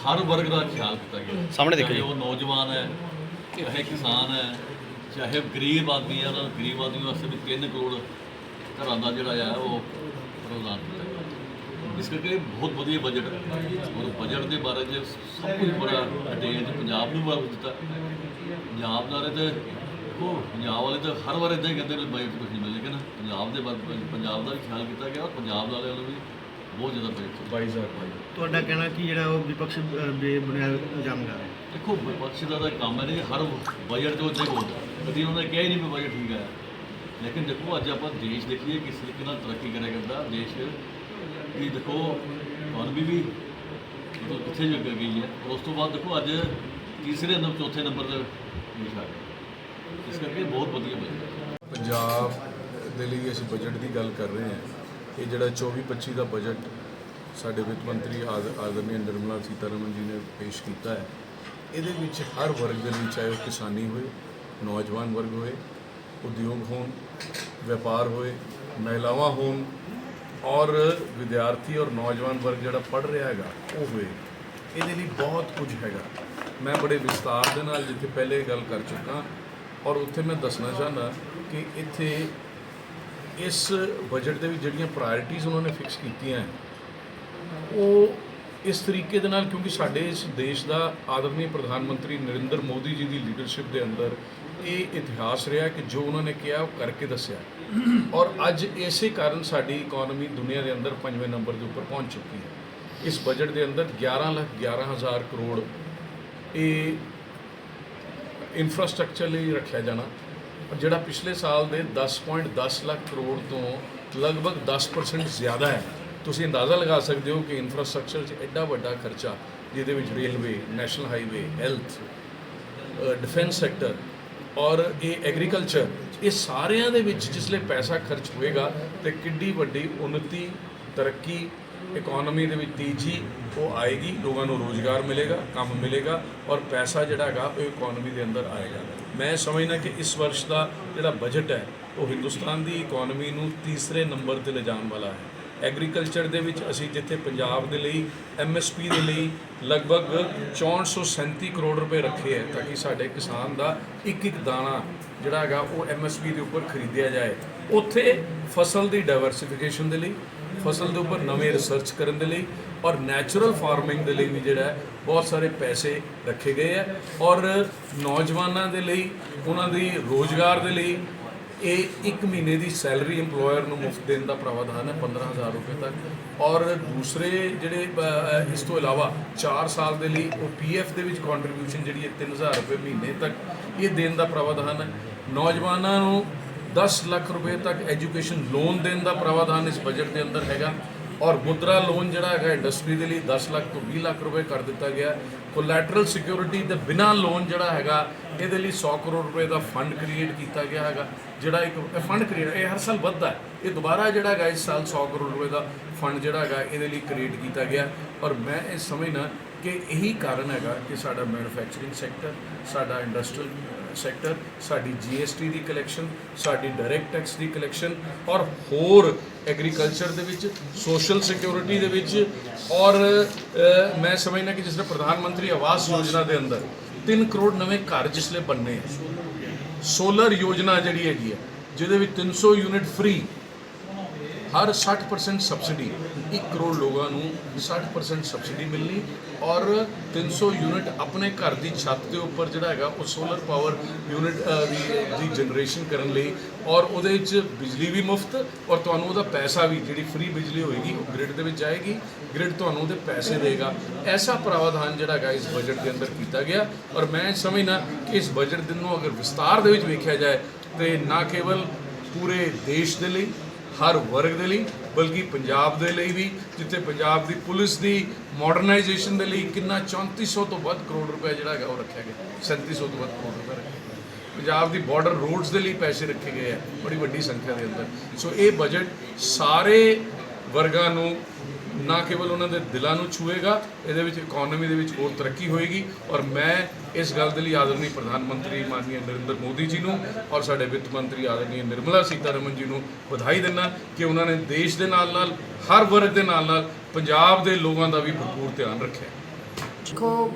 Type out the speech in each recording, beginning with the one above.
ਹਰ ਵਰਗ ਦਾ ਖਿਆਲ ਕੀਤਾ ਗਿਆ ਸਾਹਮਣੇ ਦੇਖੋ ਜੀ। ਉਹ ਨੌਜਵਾਨ ਹੈ ਚਾਹੇ ਕਿਸਾਨ ਹੈ ਚਾਹੇ ਗਰੀਬ ਆਦਮੀ ਹੈ ਉਹਨਾਂ ਗਰੀਬ ਆਦਮੀ ਵਾਸਤੇ ਵੀ 3 ਕਰੋੜ ਘਰਾਂ ਦਾ ਜਿਹੜਾ ਆ ਉਹ ਪ੍ਰਦਾਨ ਇਸ ਕਰਕੇ ਬਹੁਤ ਵਧੀਆ ਬਜਟ ਹੈ। ਔਰ ਬਜਟ ਦੇ ਬਾਰੇ ਜੇ ਸਭ ਕੁਝ ਬੜਾ ਡਿਟੇਲ ਚ ਪੰਜਾਬ ਨੂੰ ਬਾਰੇ ਦਿੱਤਾ। ਪੰਜਾਬ ਬਾਰੇ ਤੇ ਉਹ ਪੰਜਾਬ ਵਾਲੇ ਤਾਂ ਹਰ ਵਾਰ ਇਦਾਂ ਹੀ ਕਹਿੰਦੇ ਨੇ ਬਜਟ ਕੁਝ ਨਹੀਂ ਮਿਲੇ ਲੇਕਿਨ ਪੰਜਾਬ ਦੇ ਬਾਰੇ ਪੰਜਾਬ ਦਾ ਵੀ ਖਿਆਲ ਕੀਤਾ ਗਿਆ ਔਰ ਪੰਜਾਬ ਵਾਲਿਆਂ ਨੂੰ ਵੀ ਬਹੁਤ ਜ਼ਿਆਦਾ ਬਜਟ 22000 ਪਾਈ ਤੁਹਾਡਾ ਕਹਿਣਾ ਕਿ ਜਿਹੜਾ ਉਹ ਵਿਪਕਸ਼ ਬੇਬੁਨਿਆਦ ਇਲਜ਼ਾਮ ਲਾ ਰਿਹਾ? ਦੇਖੋ ਵਿਪਕਸ਼ ਦਾ ਤਾਂ ਕੰਮ ਹੈ ਨਹੀਂ ਹਰ ਬਜਟ ਦੇ ਉੱਤੇ ਬੋਲਦਾ ਕਦੀ ਉਹਨਾਂ ਨੇ ਕਿਹਾ ਹੀ ਨਹੀਂ ਵੀ ਬਜਟ ਠੀਕ ਹੈ। ਲੇਕਿਨ ਦੇਖੋ ਅੱਜ ਆਪਾਂ ਦੇਸ਼ ਦੇਖੀਏ ਕਿਸ ਤਰੀਕੇ ਨਾਲ ਤਰੱਕੀ ਕਰਿਆ ਕਰਦਾ। ਦੇਸ਼ ਵੀ ਦੇਖੋ ਇਕਨੋਮੀ ਵੀ ਮਤਲਬ ਕਿੱਥੇ ਜੱਗ ਗਈ ਹੈ। ਉਸ ਤੋਂ ਬਾਅਦ ਦੇਖੋ, ਅੱਜ ਤੀਸਰੇ ਨੰਬਰ, ਚੌਥੇ ਨੰਬਰ ਤੇ ਦੇਸ਼ ਆ ਇਸ ਕਰਕੇ ਬਹੁਤ ਵਧੀਆ ਬਜਟ ਹੈ ਪੰਜਾਬ ਦੇ ਲਈ ਅਸੀਂ ਬਜਟ ਦੀ ਗੱਲ ਕਰ ਰਹੇ ਹਾਂ। ਇਹ ਜਿਹੜਾ 24-25 ਦਾ ਬਜਟ ਸਾਡੇ ਵਿੱਤ ਮੰਤਰੀ ਆਦ- ਆਦਰਨੀ ਨਿਰਮਲਾ ਸੀਤਾਰਮਨ ਜੀ ਨੇ ਪੇਸ਼ ਕੀਤਾ ਹੈ। ਇਹਦੇ ਵਿੱਚ ਹਰ ਵਰਗ ਦੇ ਲਈ, ਚਾਹੇ ਉਹ ਕਿਸਾਨੀ ਹੋਏ, ਨੌਜਵਾਨ ਵਰਗ ਹੋਏ, ਉਦਯੋਗ ਹੋਣ, ਵਪਾਰ ਹੋਏ, ਮਹਿਲਾਵਾਂ ਹੋਣ ਔਰ ਵਿਦਿਆਰਥੀ ਔਰ ਨੌਜਵਾਨ ਵਰਗ ਜਿਹੜਾ ਪੜ ਰਿਹਾ ਹੈਗਾ, ਉਹ ਹੋਏ। ਇਹਦੇ ਲਈ ਬਹੁਤ ਕੁਝ ਹੈਗਾ। ਮੈਂ ਬੜੇ ਵਿਸਤਾਰ ਦੇ ਨਾਲ ਜਿੱਥੇ ਪਹਿਲੇ ਗੱਲ ਕਰ ਚੁੱਕਾ ਔਰ ਉੱਥੇ ਮੈਂ ਦੱਸਣਾ ਚਾਹੁੰਦਾ ਕਿ ਇੱਥੇ ਇਸ ਬਜਟ ਦੇ ਵਿੱਚ ਜਿਹੜੀਆਂ ਪ੍ਰਾਇੋਰਟੀਆਂ ਉਹਨਾਂ ਨੇ ਫਿਕਸ ਕੀਤੀਆਂ ਉਹ ਇਸ ਤਰੀਕੇ ਦੇ ਨਾਲ ਕਿਉਂਕਿ ਸਾਡੇ ਇਸ ਦੇਸ਼ ਦਾ ਆਦਰਨੀ ਪ੍ਰਧਾਨ ਮੰਤਰੀ ਨਰਿੰਦਰ ਮੋਦੀ ਜੀ ਦੀ ਲੀਡਰਸ਼ਿਪ ਦੇ ਅੰਦਰ ਇਹ ਇਤਿਹਾਸ ਰਿਹਾ ਕਿ ਜੋ ਉਹਨਾਂ ਨੇ ਕਿਹਾ ਉਹ ਕਰਕੇ ਦੱਸਿਆ। ਔਰ ਅੱਜ ਇਸੇ ਕਾਰਨ ਸਾਡੀ ਇਕਨੋਮੀ ਦੁਨੀਆ ਦੇ ਅੰਦਰ ਪੰਜਵੇਂ ਨੰਬਰ ਦੇ ਉੱਪਰ ਪਹੁੰਚ ਚੁੱਕੀ ਹੈ। ਇਸ ਬਜਟ ਦੇ ਅੰਦਰ 11 ਲੱਖ 11 ਹਜ਼ਾਰ ਕਰੋੜ ਇਹ ਇਨਫਰਾਸਟ੍ਰਕਚਰ ਲਈ ਰੱਖਿਆ ਜਾਣਾ, ਜਿਹੜਾ ਪਿਛਲੇ ਸਾਲ ਦੇ 10.10 ਲੱਖ ਕਰੋੜ ਤੋਂ ਲਗਭਗ 10% ਜ਼ਿਆਦਾ ਹੈ। ਤੁਸੀਂ ਅੰਦਾਜ਼ਾ ਲਗਾ ਸਕਦੇ ਹੋ ਕਿ ਇਨਫਰਾਸਟ੍ਰਕਚਰ 'ਚ ਐਡਾ ਵੱਡਾ ਖਰਚਾ, ਜਿਹਦੇ ਵਿੱਚ railway national highway health defence sector ਔਰ ਇਹ ਐਗਰੀਕਲਚਰ ਇਹ ਸਾਰਿਆਂ ਦੇ ਵਿੱਚ ਜਿਸਲੇ ਪੈਸਾ ਖਰਚ ਹੋਏਗਾ ਤੇ ਕਿੱਡੀ ਵੱਡੀ ਉન્નਤੀ ਤਰੱਕੀ ਇਕਨੋਮੀ ਦੇ ਵਿੱਚ ਤੀਜੀ, ਉਹ ਆਏਗੀ, ਲੋਕਾਂ ਨੂੰ ਰੋਜ਼ਗਾਰ ਮਿਲੇਗਾ, ਕੰਮ ਮਿਲੇਗਾ ਔਰ ਪੈਸਾ ਜਿਹੜਾ ਹੈਗਾ, ਉਹ ਇਕਨੋਮੀ ਦੇ ਅੰਦਰ ਆਏਗਾ। ਮੈਂ ਸਮਝਦਾ ਕਿ ਇਸ ਵਰਸ਼ ਦਾ ਜਿਹੜਾ ਬਜਟ ਹੈ, ਉਹ ਹਿੰਦੁਸਤਾਨ ਦੀ ਇਕਨੋਮੀ ਨੂੰ ਤੀਸਰੇ ਨੰਬਰ ਤੇ ਲਿਜਾਣ ਵਾਲਾ ਹੈ। ਐਗਰੀਕਲਚਰ ਦੇ ਵਿੱਚ ਅਸੀਂ ਜਿੱਥੇ ਪੰਜਾਬ ਦੇ ਲਈ ਐਮਐਸਪੀ ਦੇ ਲਈ ਲਗਭਗ 6437 ਕਰੋੜ ਰੁਪਏ ਰੱਖੇ ਹੈ ਤਾਂ ਕਿ ਸਾਡੇ ਕਿਸਾਨ ਦਾ ਇੱਕ ਇੱਕ ਦਾਣਾ ਜਿਹੜਾ ਹੈਗਾ ਉਹ ਐਮਐਸਪੀ ਦੇ ਉੱਪਰ ਖਰੀਦਿਆ ਜਾਏ। ਉੱਥੇ ਫਸਲ ਦੀ ਡਾਈਵਰਸਿਫਿਕੇਸ਼ਨ ਦੇ ਲਈ, ਫਸਲ ਦੇ ਉੱਪਰ ਨਵੇਂ ਰਿਸਰਚ ਕਰਨ ਦੇ ਲਈ ਔਰ ਨੈਚੁਰਲ ਫਾਰਮਿੰਗ ਦੇ ਲਈ ਵੀ ਜਿਹੜਾ ਬਹੁਤ ਸਾਰੇ ਪੈਸੇ ਰੱਖੇ ਗਏ ਹੈ ਔਰ ਨੌਜਵਾਨਾਂ ਦੇ ਲਈ, ਉਹਨਾਂ ਦੀ ਰੋਜ਼ਗਾਰ ਦੇ ਲਈ ਇਹ ਇੱਕ ਮਹੀਨੇ ਦੀ ਸੈਲਰੀ EMPLOYER ਨੂੰ ਮੁਫਤ ਦੇਣ ਦਾ ਪ੍ਰਾਵਧਾਨ ਹੈ 15000 ਰੁਪਏ ਤੱਕ। ਔਰ ਦੂਸਰੇ ਜਿਹੜੇ ਇਸ ਤੋਂ ਇਲਾਵਾ 4 ਸਾਲ ਦੇ ਲਈ ਉਹ ਪੀਐਫ ਦੇ ਵਿੱਚ ਕੰਟਰੀਬਿਊਸ਼ਨ ਜਿਹੜੀ ਹੈ 3000 ਰੁਪਏ ਮਹੀਨੇ ਤੱਕ, ਇਹ ਦੇਣ ਦਾ ਪ੍ਰਾਵਧਾਨ ਹੈ। ਨੌਜਵਾਨਾਂ ਨੂੰ 10 ਲੱਖ ਰੁਪਏ ਤੱਕ ਐਜੂਕੇਸ਼ਨ ਲੋਨ ਦੇਣ ਦਾ ਪ੍ਰਾਵਧਾਨ ਇਸ ਬਜਟ ਦੇ ਅੰਦਰ ਹੈਗਾ। ਔਰ ਮੁਦਰਾ ਲੋਨ ਜਿਹੜਾ ਹੈਗਾ ਇੰਡਸਟਰੀ ਦੇ ਲਈ 10 ਲੱਖ ਤੋਂ 20 ਲੱਖ ਰੁਪਏ ਕਰ ਦਿੱਤਾ ਗਿਆ ਕੋਲੈਟਰਲ ਸਿਕਿਉਰਿਟੀ ਦੇ ਬਿਨਾ ਲੋਨ ਜਿਹੜਾ ਹੈਗਾ, ਇਹਦੇ ਲਈ 100 ਕਰੋੜ ਰੁਪਏ ਦਾ ਫੰਡ ਕ੍ਰੀਏਟ ਕੀਤਾ ਗਿਆ ਹੈਗਾ। ਜਿਹੜਾ ਇੱਕ ਫੰਡ ਕ੍ਰੀਏਟ ਇਹ ਹਰ ਸਾਲ ਵੱਧਦਾ ਹੈ। ਇਹ ਦੁਬਾਰਾ ਜਿਹੜਾ ਹੈਗਾ, ਇਸ ਸਾਲ 100 ਕਰੋੜ ਰੁਪਏ ਦਾ ਫੰਡ ਜਿਹੜਾ ਹੈਗਾ, ਇਹਦੇ ਲਈ ਕ੍ਰੀਏਟ ਕੀਤਾ ਗਿਆ ਔਰ ਮੈਂ ਇਹ ਸਮਝਣਾ ਕਿ ਇਹੀ ਕਾਰਨ ਹੈਗਾ ਕਿ ਸਾਡਾ ਮੈਨੂਫੈਕਚਰਿੰਗ ਸੈਕਟਰ ਸਾਡਾ ਇੰਡਸਟਰੀਅਲ ਸੈਕਟਰ ਸਾਡੀ ਜੀਐਸਟੀ ਦੀ ਕਲੈਕਸ਼ਨ ਸਾਡੀ ਡਾਇਰੈਕਟ ਟੈਕਸ ਦੀ ਕਲੈਕਸ਼ਨ ਔਰ ਹੋਰ ਐਗਰੀਕਲਚਰ ਦੇ ਵਿੱਚ ਸੋਸ਼ਲ ਸਿਕਿਉਰਿਟੀ ਦੇ ਵਿੱਚ ਔਰ ਮੈਂ ਸਮਝਣਾ ਕਿ ਜਿਸ ਤਰ੍ਹਾਂ ਪ੍ਰਧਾਨ ਮੰਤਰੀ ਆਵਾਸ ਯੋਜਨਾ ਦੇ ਅੰਦਰ 3 ਕਰੋੜ ਨਵੇਂ ਘਰ ਜਿਸਲੇ ਬੰਨੇ ਸੋਲਰ ਯੋਜਨਾ ਜਿਹੜੀ ਹੈਗੀ ਹੈ ਜਿਹਦੇ ਵਿੱਚ 300 ਯੂਨਿਟ ਫ੍ਰੀ ਹਰ 60% ਸਬਸਿਡੀ 1 ਕਰੋੜ ਲੋਕਾਂ ਨੂੰ 60% ਸਬਸਿਡੀ ਮਿਲਣੀ ਔਰ 300 ਯੂਨਿਟ ਆਪਣੇ ਘਰ ਦੀ ਛੱਤ ਦੇ ਉੱਪਰ ਜਿਹੜਾ ਹੈਗਾ ਉਹ ਸੋਲਰ ਪਾਵਰ ਯੂਨਿਟ ਦੀ ਜਨਰੇਸ਼ਨ ਕਰਨ ਲਈ ਔਰ ਉਹਦੇ ਵਿੱਚ ਬਿਜਲੀ ਵੀ ਮੁਫਤ ਔਰ ਤੁਹਾਨੂੰ ਉਹਦਾ ਪੈਸਾ ਵੀ, ਜਿਹੜੀ ਫ੍ਰੀ ਬਿਜਲੀ ਹੋਏਗੀ ਉਹ ਗ੍ਰਿਡ ਦੇ ਵਿੱਚ ਜਾਏਗੀ ਗ੍ਰਿਡ ਤੁਹਾਨੂੰ ਉਹਦੇ ਪੈਸੇ ਦੇਗਾ। ਐਸਾ ਪ੍ਰਾਵਧਾਨ ਜਿਹੜਾ ਹੈਗਾ ਇਸ ਬਜਟ ਦੇ ਅੰਦਰ ਕੀਤਾ ਗਿਆ ਔਰ ਮੈਂ ਸਮਝਣਾ ਕਿ ਇਸ ਬਜਟ ਨੂੰ ਅਗਰ ਵਿਸਤਾਰ ਦੇ ਵਿੱਚ ਵੇਖਿਆ ਜਾਏ ਤੇ ਨਾ ਕੇਵਲ ਪੂਰੇ ਦੇਸ਼ ਦੇ ਲਈ ਹਰ ਵਰਗ ਦੇ ਲਈ, ਬਲਕਿ ਪੰਜਾਬ ਦੇ ਲਈ ਵੀ, ਜਿੱਥੇ ਪੰਜਾਬ ਦੀ ਪੁਲਿਸ ਦੀ ਮਾਡਰਨਾਈਜੇਸ਼ਨ ਦੇ ਲਈ ਕਿੰਨਾ 3400 ਤੋਂ ਵੱਧ ਕਰੋੜ ਰੁਪਏ ਜਿਹੜਾ ਹੈਗਾ ਉਹ ਰੱਖਿਆ ਗਿਆ 3700 ਤੋਂ ਵੱਧ ਕਰੋੜ ਰੁਪਏ ਰੱਖਿਆ ਗਿਆ। ਪੰਜਾਬ ਦੀ ਬਾਰਡਰ ਰੋਡਸ ਦੇ ਲਈ ਪੈਸੇ ਰੱਖੇ ਗਏ ਆ, ਬੜੀ ਵੱਡੀ ਸੰਖਿਆ ਦੇ ਅੰਦਰ ਸੋ ਇਹ ਬਜਟ ਸਾਰੇ ਵਰਗਾਂ ਨੂੰ ਨਾ ਕੇਵਲ ਉਹਨਾਂ ਦੇ ਦਿਲਾਂ ਨੂੰ ਛੂਏਗਾ ਇਹਦੇ ਵਿੱਚ ਇਕਨੋਮੀ ਦੇ ਵਿੱਚ ਹੋਰ ਤਰੱਕੀ ਹੋਏਗੀ ਔਰ ਮੈਂ ਇਸ ਗੱਲ ਦੇ ਲਈ ਆਦਰਣੀ ਪ੍ਰਧਾਨ ਮੰਤਰੀ ਮਾਨਨੀय ਨਰਿੰਦਰ ਮੋਦੀ ਜੀ ਨੂੰ ਔਰ ਸਾਡੇ ਵਿੱਤ ਮੰਤਰੀ ਆਦਰਣੀ ਨਿਰਮਲਾ ਸੀਤਾਰਮਨ ਜੀ ਨੂੰ ਵਧਾਈ ਦਿੰਦਾ ਕਿ ਉਹਨਾਂ ਨੇ ਦੇਸ਼ ਦੇ ਨਾਲ ਨਾਲ ਹਰ ਵਰਗ ਦੇ ਨਾਲ ਨਾਲ ਪੰਜਾਬ ਦੇ ਲੋਕਾਂ ਦਾ ਵੀ ਭਰਪੂਰ ਧਿਆਨ ਰੱਖਿਆ ਦੇਖੋ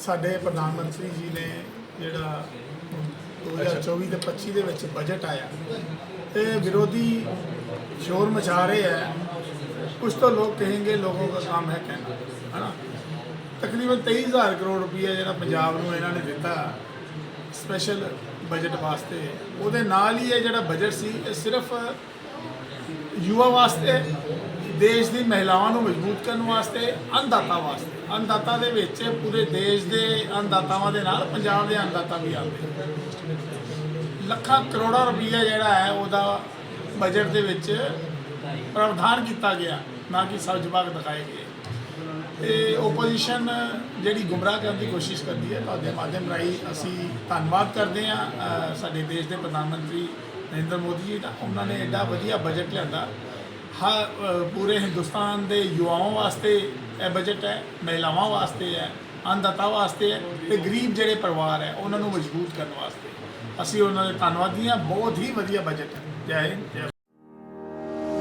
ਸਾਡੇ ਪ੍ਰਧਾਨ ਮੰਤਰੀ ਜੀ ਨੇ ਜਿਹੜਾ 2024 ਤੇ 25 ਦੇ ਵਿੱਚ ਬਜਟ ਆਇਆ ਤੇ ਵਿਰੋਧੀ ਸ਼ੋਰ ਮਚਾ ਰਹੇ ਹੈ। कुछ तो लोग कहेंगे लोगों का काम है कहना है ना ਤਕਰੀਬਨ 23000 ਕਰੋੜ ਰੁਪਏ ਜਿਹੜਾ ਪੰਜਾਬ ਨੂੰ ਇਹਨਾਂ ਨੇ ਦਿੱਤਾ ਸਪੈਸ਼ਲ ਬਜਟ ਵਾਸਤੇ। ਉਹਦੇ ਨਾਲ ਹੀ ਇਹ ਜਿਹੜਾ ਬਜਟ ਸੀ, ਇਹ ਸਿਰਫ ਯੁਵਾ ਵਾਸਤੇ, ਦੇਸ਼ ਦੀ ਮਹਿਲਾਵਾਂ ਨੂੰ ਮਜ਼ਬੂਤ ਕਰਨ ਵਾਸਤੇ ਅੰਦਾਤਾ ਵਾਸਤੇ। ਅੰਦਾਤਾ ਦੇ ਵਿੱਚ ਪੂਰੇ ਦੇਸ਼ ਦੇ ਅੰਦਾਤਾਵਾਂ ਦੇ ਨਾਲ ਪੰਜਾਬ ਦੇ ਅੰਦਾਤਾ ਵੀ ਆਉਂਦੇ ਲੱਖਾਂ ਕਰੋੜਾਂ ਰੁਪਈਆ ਜਿਹੜਾ ਹੈ, ਉਹਦਾ ਬਜਟ ਦੇ ਵਿੱਚ ਪ੍ਰਾਵਧਾਨ ਕੀਤਾ ਗਿਆ, ਨਾ ਕਿ ਸਬਜ਼ ਬਾਗ ਦਿਖਾਏ ਗਏ। ਤੇ ਓਪੋਜੀਸ਼ਨ ਜਿਹੜੀ ਗੁੰਮਰਾਹ ਕਰਨ ਦੀ ਕੋਸ਼ਿਸ਼ ਕਰਦੀ ਹੈ, ਤੁਹਾਡੇ ਮਾਧਿਅਮ ਰਾਹੀਂ ਅਸੀਂ ਧੰਨਵਾਦ ਕਰਦੇ ਹਾਂ ਸਾਡੇ ਦੇਸ਼ ਦੇ ਪ੍ਰਧਾਨ ਮੰਤਰੀ ਨਰਿੰਦਰ ਮੋਦੀ ਜੀ ਦਾ। ਉਹਨਾਂ ਨੇ ਐਡਾ ਵਧੀਆ ਬਜਟ ਲਿਆਂਦਾ। ਹਰ ਪੂਰੇ ਹਿੰਦੁਸਤਾਨ ਦੇ ਯੁਵਾਵਾਂ ਵਾਸਤੇ ਇਹ ਬਜਟ ਹੈ, ਮਹਿਲਾਵਾਂ ਵਾਸਤੇ ਹੈ, ਅੰਨਦਾਤਾ ਵਾਸਤੇ ਹੈ ਤੇ ਗਰੀਬ ਜਿਹੜੇ ਪਰਿਵਾਰ ਹੈ, ਉਹਨਾਂ ਨੂੰ ਮਜ਼ਬੂਤ ਕਰਨ ਵਾਸਤੇ। ਅਸੀਂ ਉਹਨਾਂ ਦੇ ਧੰਨਵਾਦੀ ਹਾਂ। ਬਹੁਤ ਹੀ ਵਧੀਆ ਬਜਟ ਹੈ। ਜੈ ਹਿੰਦ, ਜੈ